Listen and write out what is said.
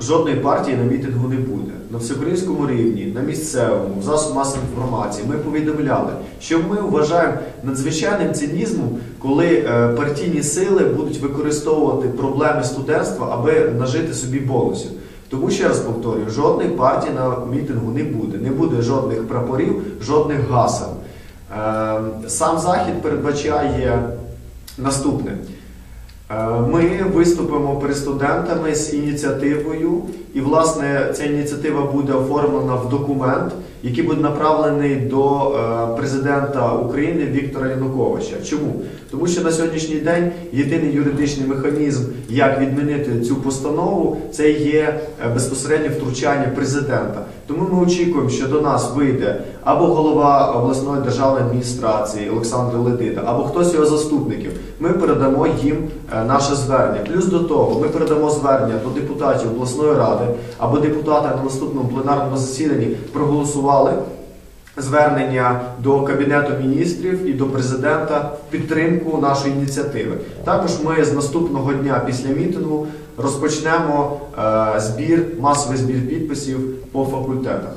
Жодної партії на мітингу не буде. На всеукраїнському рівні, на місцевому, в засобах масової інформації ми повідомляли, що ми вважаємо надзвичайним цинізмом, коли е, партійні сили будуть використовувати проблеми студентства, аби нажити собі бонусів. Тому ще раз повторюю, жодної партії на мітингу не буде. Не буде жодних прапорів, жодних гасел. Е, Сам захід передбачає наступне. Е, Ми виступимо перед студентами з ініціативою, і власне ця ініціатива буде оформлена в документ, який буде направлений до е, президента України Віктора Януковича. Чому? Тому що на сьогоднішній день єдиний юридичний механізм, як відмінити цю постанову, це є е, безпосереднє втручання президента. Тому ми очікуємо, що до нас вийде або голова обласної державної адміністрації Олександр Ледида, або хтось його заступників. Ми передамо їм е, наше звернення. Плюс до того, ми передамо звернення до депутатів обласної ради, або депутати на наступному пленарному засіданні проголосували звернення до Кабінету міністрів і до президента в підтримку нашої ініціативи. Також ми з наступного дня після мітингу розпочнемо е, збір, масовий збір підписів по факультетах.